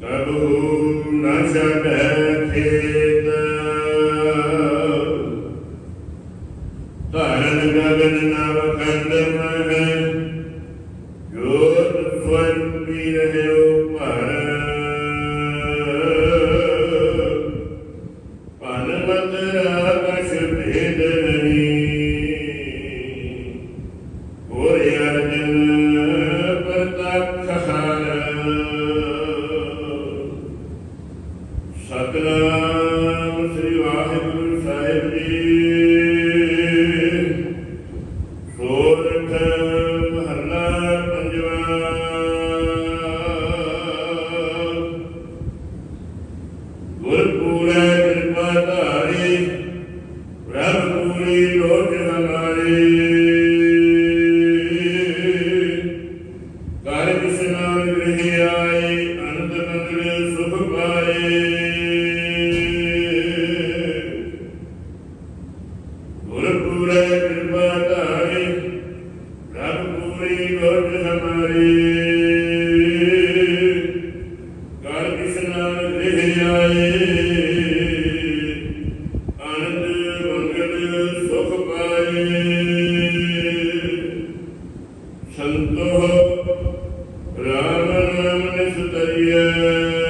ਕਬੂ ਨ ਛਡੈ ਖੇਤ ਧਰਨ ਗਗਨ ਨਵ ਖੰਡ ਮਹਿ ਜੋਤ ਸਵਨ ਕੀ ਰਹਿਓ ਸਤਨਾਮ ਸ੍ਰੀ ਵਾਹਿਗੁਰੂ ਸਾਹਿਬ ਜੀ। ਸੋਰਠ ਮਹੱਲਾ ਪੰਜਵਾ। ਗੁਰਪੂਰੈ ਕਿਰਪਾ ਧਾਰੀ, ਪ੍ਰਭ ਪੂਰੀ ਲੋਚ ਹਮਾਰੀ ਗੁਰਪੂਰੈ ਕਿਰਪਾ ਧਾਰੀ ਰੱਬ ਪੂਰੀ ਲੋਚ ਹਮਾਰੀ ਕਰ ਕਿਸਨਾਨ ਗ੍ਰਹਿ ਆਏ ਆਨੰਦ ਮੰਗਲ ਸੁਖ ਪਾਏ ਸੰਤੋ ਰਾਮ ਨਾਮ ਨਿਸਤਰੀਏ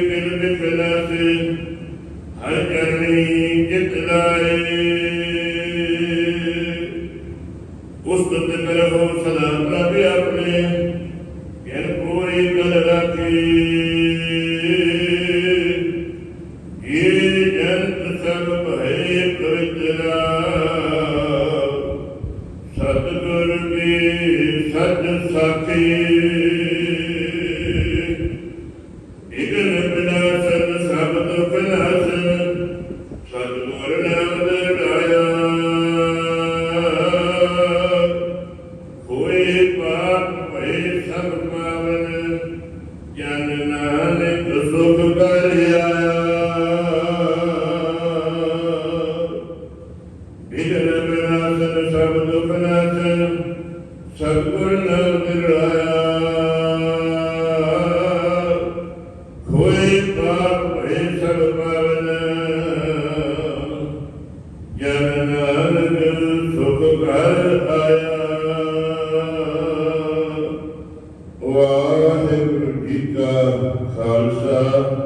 ਉਸਤਤ ਕਰੋ ਸਦਾ ਪ੍ਰਭ ਆਪਣੇ ਗਿਰ ਪੂਰੀ ਕਲ ਰਾਖੀ ਨਾਨਕ ਸੁਖ ਕਰ ਆਇਆ ਵਿਗਨ ਬਿਨਾਸਨ ਸਭ ਦੁਖ ਨਾਸਨ ਸਤਿਗੁਰ ਨਾਮ ਦਰਾਇਆ ਹੋਏ ਪਾਪ ਭਏ ਸਭ ਪਾਵਨ। ਜਨ ਨਾਨਕ ਸੁਖ ਕਰ ਆਇਆ। 감 사.